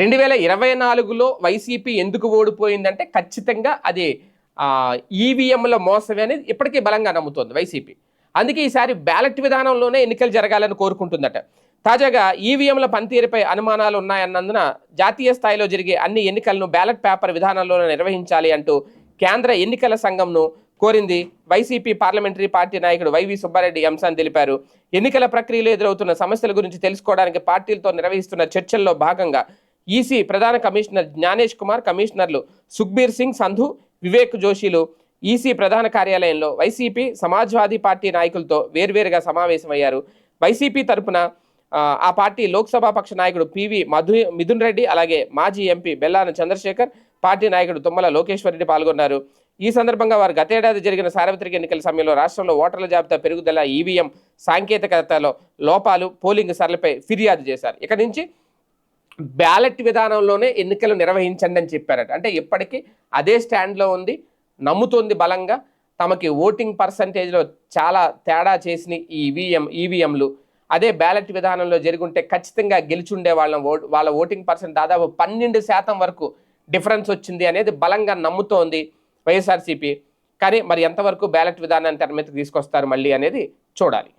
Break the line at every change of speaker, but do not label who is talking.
రెండు వేల ఇరవై నాలుగులో వైసీపీ ఎందుకు ఓడిపోయిందంటే ఖచ్చితంగా అది ఈవీఎంల మోసమే అనేది ఇప్పటికీ బలంగా నమ్ముతోంది వైసీపీ. అందుకే ఈసారి బ్యాలెట్ విధానంలోనే ఎన్నికలు జరగాలని కోరుకుంటుందట. తాజాగా ఈవీఎంల పనితీరుపై అనుమానాలు ఉన్నాయన్నందున జాతీయ స్థాయిలో జరిగే అన్ని ఎన్నికలను బ్యాలెట్ పేపర్ విధానంలోనే నిర్వహించాలి అంటూ కేంద్ర ఎన్నికల సంఘంను కోరింది వైసీపీ పార్లమెంటరీ పార్టీ నాయకుడు వైవి సుబ్బారెడ్డి. అంశాన్ని తెలిపారు. ఎన్నికల ప్రక్రియలో ఎదురవుతున్న సమస్యల గురించి తెలుసుకోవడానికి పార్టీలతో నిర్వహిస్తున్న చర్చల్లో భాగంగా ఈసీ ప్రధాన కమిషనర్ జ్ఞానేష్ కుమార్ కమిషనర్లు సుఖ్బీర్ సింగ్ సంధు వివేక్ జోషిలు ఈసీ ప్రధాన కార్యాలయంలో వైసీపీ సమాజ్వాదీ పార్టీ నాయకులతో వేర్వేరుగా సమావేశమయ్యారు. వైసీపీ తరపున ఆ, పార్టీ లోక్సభ పక్ష నాయకుడు పివి మధు మిథున్ రెడ్డి అలాగే మాజీ ఎంపీ బెల్లాన చంద్రశేఖర్ పార్టీ నాయకుడు తుమ్మల లోకేశ్వర్ రెడ్డి పాల్గొన్నారు. ఈ సందర్భంగా వారు గతేడాది జరిగిన సార్వత్రిక ఎన్నికల సమయంలో రాష్ట్రంలో ఓటర్ల జాబితా పెరుగుదల ఈవీఎం సాంకేతికతలో లోపాలు పోలింగ్ సరళిపై ఫిర్యాదు చేశారు. ఇక నుంచి బ్యాలెట్ విధానంలోనే ఎన్నికలు నిర్వహించండి అని చెప్పారట. అంటే ఇప్పటికీ అదే స్టాండ్లో ఉంది నమ్ముతోంది బలంగా. తమకి ఓటింగ్ పర్సంటేజ్లో చాలా తేడా చేసిన ఈ ఈవీఎం ఈవీఎంలు. అదే బ్యాలెట్ విధానంలో జరుగుంటే ఖచ్చితంగా గెలిచుండే వాళ్ళ ఓట్ వాళ్ళ ఓటింగ్ పర్సెంట్ దాదాపు పన్నెండు శాతం వరకు డిఫరెన్స్ వచ్చింది అనేది బలంగా నమ్ముతోంది వైఎస్ఆర్సీపీ. కానీ మరి ఎంతవరకు బ్యాలెట్ విధానాన్ని తెర మీదకి తీసుకొస్తారు మళ్ళీ అనేది చూడాలి.